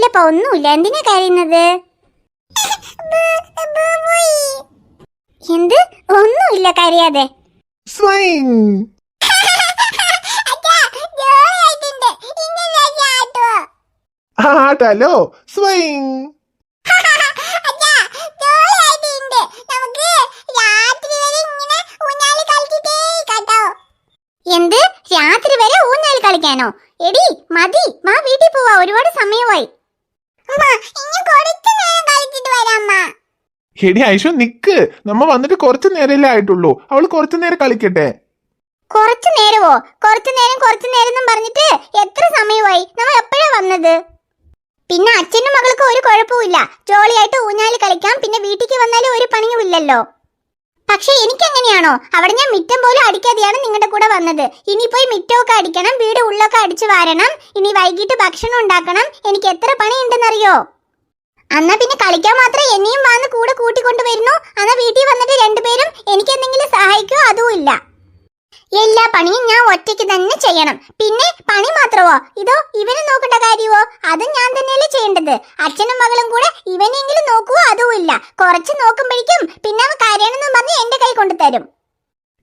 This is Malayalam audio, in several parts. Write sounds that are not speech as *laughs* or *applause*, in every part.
കരയണ്ടപ്പോ ഒന്നുമില്ല. എന്തിനാ കരയുന്നത്? എന്ത്? ഒന്നുമില്ല കരയാതെ. ആട്ടല്ലോ. സ്വിങ് എന്ത്? രാത്രി വരെ ഊഞ്ഞാൽ കളിക്കാനോ? എടി മതി. വാ വീട്ടിൽ പോവാ. ഒരുപാട് സമയമായി. എടി ഐഷു നിക്ക്. നമ്മ വന്നിട്ട് കുറച്ചു നേരമല്ലേ ആയിട്ടുള്ളൂ. അവൾ കുറച്ചു നേരം കളിക്കട്ടെ. കുറച്ചു നേരമോ കുറച്ചു നേരം കുറച്ചു നേരം പറഞ്ഞിട്ട് എത്ര സമയമായി? നമ്മൾ എപ്പോഴാ വന്നത്? പിന്നെ അച്ഛനും മകൾക്കും ഒരു കുഴപ്പമില്ല ജോളിയായിട്ട് ഊഞ്ഞാലി കളിക്കാം. പിന്നെ വീട്ടിലേക്ക് വന്നാലും ഒരു പണിയും ഇല്ലല്ലോ പക്ഷെ എനിക്ക് എങ്ങനെയാണോ അവിടെ ഞാൻ മിറ്റം പോലും അടിക്കാതെയാണ് നിങ്ങളുടെ കൂടെ വന്നത്. ഇനി പോയി മിറ്റമൊക്കെ അടിക്കണം വീട് ഉള്ളൊക്കെ അടിച്ചു വാരണം ഇനി വൈകിട്ട് ഭക്ഷണം ഉണ്ടാക്കണം. എനിക്ക് എത്ര പണി ഉണ്ടെന്നറിയോ അന്നാ പിന്നെ കളിക്കാൻ മാത്രം എന്നെയും വന്ന് കൂടെ കൂട്ടിക്കൊണ്ടു വരുന്നു അന്നാ വീട്ടിൽ വന്നിട്ട് രണ്ടുപേരും എനിക്ക് എന്തെങ്കിലും സഹായിക്കോ? അതും ഇല്ല എല്ലാ പണിയും ഞാൻ ഒറ്റയ്ക്ക് തന്നെ ചെയ്യണം. പിന്നെ പണി മാത്രമോ ഇതോ ഇവനെ നോക്കേണ്ട കാര്യമോ അതും ഞാൻ തന്നെയല്ലേ ചെയ്യേണ്ടത്. അച്ഛനും മകളും കൂടെ ഇവനെങ്കിലും നോക്കുവോ? അതും ഇല്ല. കുറച്ച് നോക്കുമ്പോഴേക്കും പിന്നെ അവൻ കരയണമെന്നും പറഞ്ഞ് എന്റെ കൈ കൊണ്ടു തരും.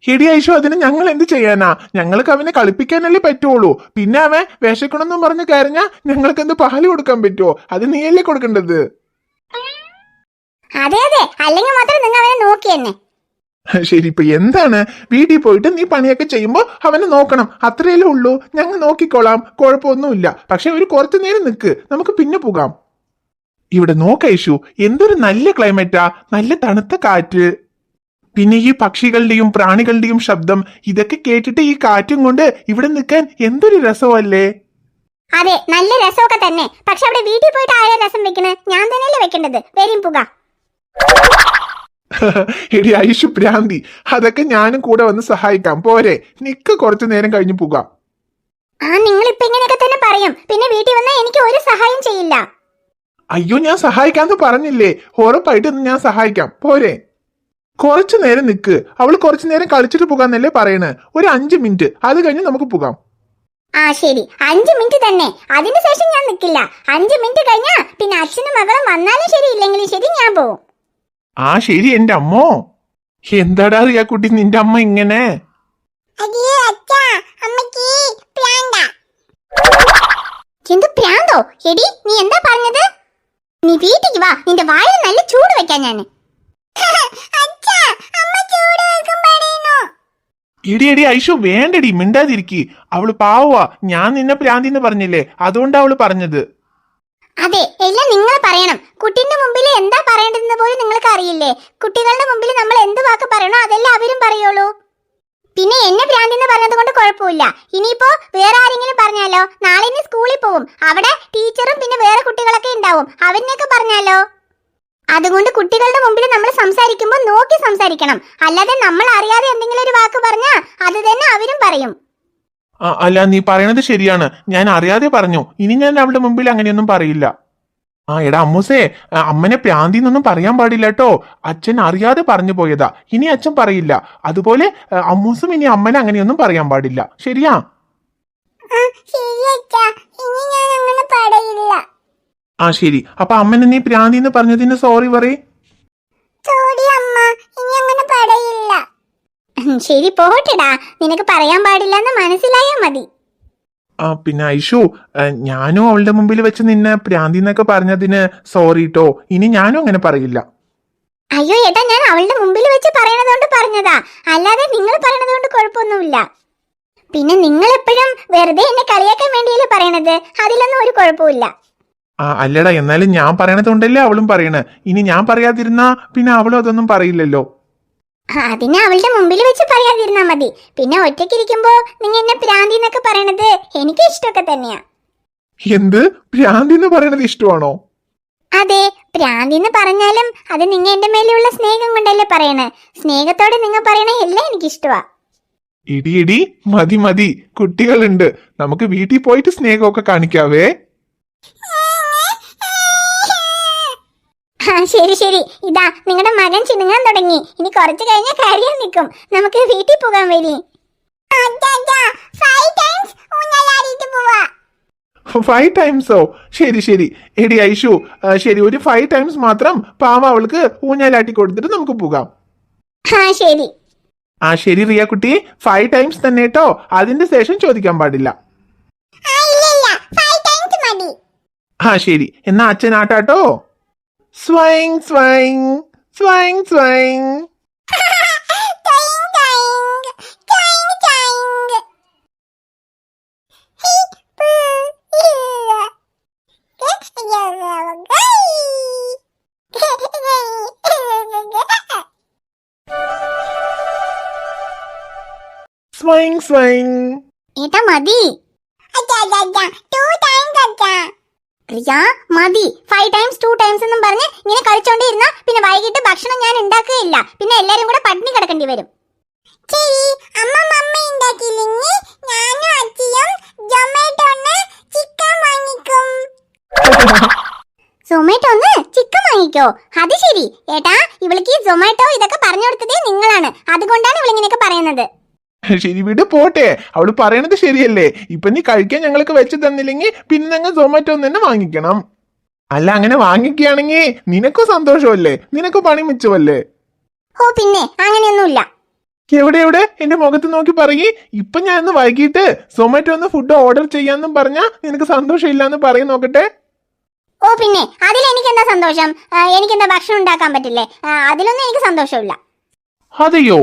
എടി ഐഷു അതിന് ഞങ്ങൾ എന്ത് ചെയ്യാനാ? ഞങ്ങൾക്ക് അവനെ കളിപ്പിക്കാനല്ലേ പറ്റുള്ളൂ. പിന്നെ അവൻ വിശക്കണമെന്നും പറഞ്ഞ് കരഞ്ഞാ ഞങ്ങൾക്ക് എന്ത് പാൽ കൊടുക്കാൻ പറ്റുമോ അത് നീയല്ലേ കൊടുക്കേണ്ടത്? അതെ അതെ. അല്ലെങ്കിൽ മാത്രം നിങ്ങൾ അവനെ നോക്കി തന്നെ. ശരി ഇപ്പൊ എന്താണ്? വീട്ടിൽ പോയിട്ട് നീ പണിയൊക്കെ ചെയ്യുമ്പോൾ അവനെ നോക്കണം. അത്രയല്ലേ ഉള്ളൂ. ഞങ്ങൾ നോക്കിക്കോളാം. കുഴപ്പമൊന്നുമില്ല. പക്ഷെ ഒരു കുറച്ചു നേരം നിൽക്ക് നമുക്ക് പിന്നെ പോകാം. ഇവിടെ നോക്ക എന്തൊരു നല്ല ക്ലൈമറ്റാ. നല്ല തണുത്ത കാറ്റ്. പിന്നെ ഈ പക്ഷികളുടെയും പ്രാണികളുടെയും ശബ്ദം ഇതൊക്കെ കേട്ടിട്ട് ഈ കാറ്റും കൊണ്ട് ഇവിടെ നിൽക്കാൻ എന്തൊരു രസമല്ലേ? അതെ നല്ല രസമൊക്കെ തന്നെ. പക്ഷെ അവിടെ വീട്ടിൽ പോയിട്ട് ആരാ രസം വെക്കണേ? ഞാൻ തന്നെയല്ലേ വെക്കേണ്ടത്. വരും പുക. *laughs* എടി ഐഷു ഭ്രാന്തി. അതൊക്കെ ഞാനും കൂടെ വന്ന് സഹായിക്കാം. പോരെ. നിക്ക് കുറച്ചു നേരം കഴിഞ്ഞു പോകാം. ആ നിങ്ങൾ ഇപ്പൊ ഇങ്ങനെയൊക്കെ തന്നെ പറയും. പിന്നെ വീട്ടിൽ വന്നാൽ എനിക്ക് ഒരു സഹായം ചെയ്യില്ല. അയ്യോ ഞാൻ സഹായിക്കാന്ന് പറഞ്ഞില്ലേ? ഉറപ്പായിട്ട് ഒന്ന് ഞാൻ സഹായിക്കാം. പോരെ. കുറച്ചു നേരം നിക്ക്. അവൾ കുറച്ചു നേരം കളിച്ചിട്ട് പോകാന്നല്ലേ പറയണേ. ഒരു അഞ്ച് മിനിറ്റ്. അത് കഴിഞ്ഞ് നമുക്ക് പോകാം. ആ ശരി. അഞ്ചു മിനിറ്റ് തന്നെ. അതിനുശേഷം ഞാൻ നിൽക്കില്ല അഞ്ചു മിനിറ്റ് കഴിഞ്ഞാ പിന്നെ അച്ഛനും മകളും വന്നാലും ശരി ഇല്ലെങ്കിലും ശരി ഞാൻ പോവും. ആ ശരി എന്റെ അമ്മോ. എന്താടാ റിയ കുട്ടി നിന്റെ അമ്മ ഇങ്ങനെ? എന്ത് പ്രാന്തോ എടി നീ എന്താ പറഞ്ഞത്? നീ വീട്ടിക്ക് വാ നിന്റെ വായിൽ നല്ല ചൂട് വെക്കാൻ ഞാൻ *laughs* എടി എടി ഐഷു വേണ്ടടി മിണ്ടാതിരിക്കി. അവൾ പാവുവാ. ഞാൻ നിന്നെ പ്രാന്തിന്ന് പറഞ്ഞില്ലേ അതുകൊണ്ടാ അവൾ പറഞ്ഞത്. അതെ എല്ലാം നിങ്ങൾ പറയണം. കുട്ടിന്റെ മുമ്പിൽ എന്താ പറയേണ്ടതെന്ന് പോലും നിങ്ങൾക്ക് അറിയില്ലേ? കുട്ടികളുടെ മുമ്പിൽ നമ്മൾ എന്ത് വാക്ക് പറയണോ അതെല്ലാം അവരും പറയുള്ളൂ. പിന്നെ എന്നെ ഭ്രാന്തിന്ന് പറഞ്ഞത് കൊണ്ട് കുഴപ്പമില്ല. ഇനിയിപ്പോ വേറെ ആരെങ്കിലും പറഞ്ഞാലോ? നാളെ ഇനി സ്കൂളിൽ പോവും. അവിടെ ടീച്ചറും പിന്നെ വേറെ കുട്ടികളൊക്കെ ഉണ്ടാവും. അവരിനെയൊക്കെ പറഞ്ഞാലോ? അതുകൊണ്ട് കുട്ടികളുടെ മുമ്പിൽ നമ്മൾ സംസാരിക്കുമ്പോൾ നോക്കി സംസാരിക്കണം. അല്ലാതെ നമ്മൾ അറിയാതെ എന്തെങ്കിലും ഒരു വാക്ക് പറഞ്ഞാൽ അത് തന്നെ അവരും പറയും. അല്ല നീ പറയണത് ശരിയാണ്. ഞാൻ അറിയാതെ പറഞ്ഞു. ഇനി ഞാൻ അവളുടെ മുമ്പിൽ അങ്ങനെയൊന്നും പറയില്ല. ആ എടാ അമ്മൂസേ അമ്മനെ പ്രാന്തി എന്നൊന്നും പറയാൻ പാടില്ല കേട്ടോ അച്ഛൻ അറിയാതെ പറഞ്ഞു പോയതാ. ഇനി അച്ഛൻ പറയില്ല. അതുപോലെ അമ്മൂസും ഇനി അമ്മനെ അങ്ങനെയൊന്നും പറയാൻ പാടില്ല. ശരിയാ? ആ ശരി അപ്പൊ അമ്മനെ നീ പ്രാന്തി എന്ന് പറഞ്ഞതിന് സോറി പറയേ. സോറി അമ്മ. ഇനി അങ്ങനെ പറയില്ല. *laughs* ശരി പോട്ടെടാ. നിനക്ക് പറയാൻ പാടില്ലെന്ന് മനസ്സിലായാ മതി. ആ പിന്നെ ഐഷു ഞാനും അവളുടെ മുമ്പിൽ വെച്ച് നിന്നെ പ്രാന്തിന്നൊക്കെ പറഞ്ഞതിന് സോറി ട്ടോ. ഇനി ഞാനും അങ്ങനെ പറയില്ല. അയ്യോ ഏട്ടാ ഞാൻ അവളുടെ മുമ്പിൽ വെച്ച് പറയണതുകൊണ്ട് പറഞ്ഞതാ. അല്ലാതെ നിങ്ങൾ പറയണതുകൊണ്ട് കുഴപ്പമൊന്നുമില്ല. പിന്നെ നിങ്ങൾ എപ്പോഴും വെറുതെ എന്നെ കളിയാക്കാൻ വേണ്ടിയല്ലേ പറയണത്? അതിലൊന്നും ഒരു കുഴപ്പമില്ല ആ അല്ലടാ എന്നാലും ഞാൻ പറയണതുകൊണ്ടല്ലേ അവളും പറയണേ. ഇനി ഞാൻ പറയാതിരുന്നാ പിന്നെ അവളും അതൊന്നും പറയില്ലല്ലോ. അതിന് അവളുടെ മുമ്പിൽ വെച്ച് പറയാതിരുന്നാ മതി. പിന്നെ ഒറ്റയ്ക്കിരിക്കുമ്പോ നിങ്ങൾ എന്നെ പ്രാന്തി എന്നൊക്കെ പറയണത് എനിക്ക് ഇഷ്ടമൊക്കെ തന്നെയാ. എന്ത്? ഭ്രാന്തിന്ന് പറയണത് ഇഷ്ടമാണോ? അതെ പ്രാന്തി എന്ന് പറഞ്ഞാലും അത് നിങ്ങ എന്റെ മേലെയുള്ള സ്നേഹം കൊണ്ടല്ലേ പറയണേ. സ്നേഹത്തോടെ നിങ്ങൾ പറയണ എല്ലാം എനിക്ക് ഇഷ്ടമാ. ഇടി ഇടി മതി മതി. കുട്ടികളുണ്ട്. നമുക്ക് വീട്ടിൽ പോയിട്ട് സ്നേഹമൊക്കെ കാണിക്കാവേ. ആ ശരി ശരി. ഇതാ നിങ്ങളുടെ മകൻ ചിണുങ്ങാൻ തുടങ്ങി. ഇനി കുറച്ചു കഴിഞ്ഞാൽ കരയാൻ നിൽക്കും നമുക്ക് വീട്ടിൽ പോകാൻ വരി. ഫൈവ് ടൈംസോ ശരി ശരി. എടി ഐഷു ശരി. ഒരു ഫൈവ് ടൈംസ് മാത്രം പാവ അവൾക്ക് ഊഞ്ഞാലാട്ടി കൊടുത്തിട്ട് നമുക്ക് പോകാം. ആ ശരി. ആ ശരി റിയ കുട്ടി. ഫൈവ് ടൈംസ് തന്നെ കേട്ടോ അതിന്റെ ശേഷം ചോദിക്കാൻ പാടില്ല. ആ ശരി. എന്നാ അച്ഛൻ ആട്ടാട്ടോ? スワイン、スワイン、スワイン、スワイン。swing swing. Itu Madi. Aja aja aja, tu tang aja. Riya മതി. ഫൈവ് ടൈംസ് ടു ടൈംസ് എന്നും പറഞ്ഞ് ഇങ്ങനെ കളിച്ചോണ്ടിരുന്ന പിന്നെ വൈകിട്ട് ഭക്ഷണം ഞാൻ ഉണ്ടാക്കുകയില്ല. പിന്നെ എല്ലാരും കൂടെ പട്ടിണി കിടക്കേണ്ടി വരും. ശരി. അമ്മ മമ്മ ഉണ്ടാക്കിയില്ലെങ്കിൽ ഞാനും അച്ഛയും ജൊമാറ്റോന്ന് ചിക്കൻ വാങ്ങിക്കും. സൊമാറ്റോന്ന് ചിക്കൻ വാങ്ങിക്കോ? അത് ശരി. ഏട്ടാ ഇവൾക്ക് ഈ സൊമാറ്റോ ഇതൊക്കെ പറഞ്ഞു കൊടുത്തതേ നിങ്ങളാണ്. അതുകൊണ്ടാണ് ഇവളിങ്ങനെയൊക്കെ പറയുന്നത്. ശരി വിട് പോട്ടെ. അവൾ പറയണത് ശരിയല്ലേ? ഇപ്പൊ നീ കഴിക്കാൻ ഞങ്ങൾക്ക് വെച്ച് തന്നില്ലെങ്കിൽ പിന്നെ ഞങ്ങൾ സൊമാറ്റോ തന്നെ വാങ്ങിക്കണം. അല്ല അങ്ങനെ വാങ്ങിക്കുകയാണെങ്കിൽ നിനക്കും സന്തോഷമല്ലേ? നിനക്കും പണി മിച്ചമല്ലേ? ഓ പിന്നെ അങ്ങനെയൊന്നുമില്ല. എവിടെ എവിടെ? എന്റെ മുഖത്ത് നോക്കി പറയേ. ഇപ്പൊ ഞാൻ ഇന്ന് വൈകിട്ട് സൊമാറ്റോ ഒന്ന് ഫുഡ് ഓർഡർ ചെയ്യാന്നും പറഞ്ഞാ നിനക്ക് സന്തോഷമില്ല എന്ന് പറയും നോക്കട്ടെ. ഓ പിന്നെ അതിൽ എനിക്ക് എന്താ സന്തോഷം? എനിക്ക് എന്താ ഭക്ഷണം ഉണ്ടാക്കാൻ പറ്റില്ലേ? അതിലൊന്നും എനിക്ക് സന്തോഷമില്ല. അതെയോ?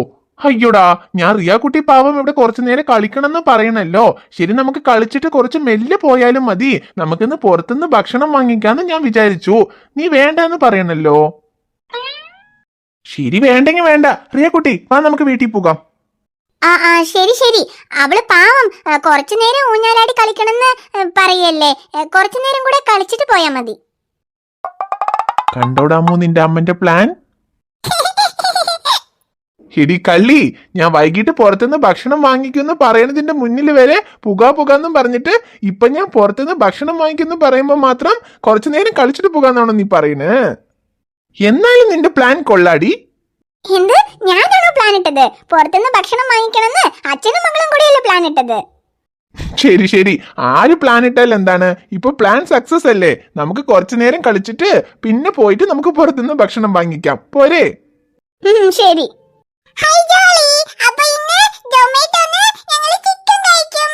അയ്യോടാ ഞാൻ റിയാക്കുട്ടി കുട്ടി പാവം ഇവിടെ കുറച്ചു നേരം കളിക്കണമെന്ന് പറയണല്ലോ. ശരി നമുക്ക് കളിച്ചിട്ട് കുറച്ച് മെല്ലെ പോയാലും മതി. നമുക്കിന്ന് പുറത്തുനിന്ന് ഭക്ഷണം വാങ്ങിക്കാന്ന് ഞാൻ വിചാരിച്ചു. നീ വേണ്ട എന്ന് പറയണല്ലോ. ശരി വേണ്ടെങ്കിൽ വേണ്ട. റിയാക്കുട്ടി കുട്ടി വാ നമുക്ക് വീട്ടിൽ പോകാം. ആ ആ ശരി ശരി. അവൾ പാവം കുറച്ചു നേരം ഊഞ്ഞാലാടി കളിക്കണമെന്ന് എന്ന് പറയല്ലേ? കുറച്ചു നേരം കൂടെ കളിച്ചിട്ട് പോയാ മതി. കണ്ടോടാമോ നിന്റെ അമ്മന്റെ പ്ലാൻ എടി കള്ളി ഞാൻ വൈകിട്ട് പുറത്തുനിന്ന് ഭക്ഷണം വാങ്ങിക്കുമെന്ന് പറയണതിന്റെ മുന്നിൽ വരെ പുക പുകാന്നും പറഞ്ഞിട്ട് ഇപ്പൊ ഞാൻ പുറത്തുനിന്ന് ഭക്ഷണം വാങ്ങിക്കുമെന്ന് പറയുമ്പോൾ മാത്രം കുറച്ചു നേരം കളിച്ചിട്ട് പോകാന്നാണോ നീ പറയണേ എന്നാലും നിന്റെ പ്ലാൻ കൊള്ളാടി. എന്ത്? ഞാനാണോ പ്ലാൻ ഇട്ടത്? പുറത്തുനിന്ന് ഭക്ഷണം വാങ്ങിക്കണമെന്ന് അച്ഛനും മകളും കൂടിയല്ലേ പ്ലാൻ ഇട്ടത്. ശരി ശരി. ആര് പ്ലാൻ ഇട്ടാൽ എന്താണ്? ഇപ്പൊ പ്ലാൻ സക്സസ് അല്ലേ? നമുക്ക് കുറച്ചു നേരം കളിച്ചിട്ട് പിന്നെ പോയിട്ട് നമുക്ക് പുറത്തുനിന്ന് ഭക്ഷണം വാങ്ങിക്കാം. പോരെ? ഉം, അപ്പൊ ഇന്ന് ടൊമാറ്റോന്ന് ഞങ്ങൾ ചിക്കൻ കഴിക്കും.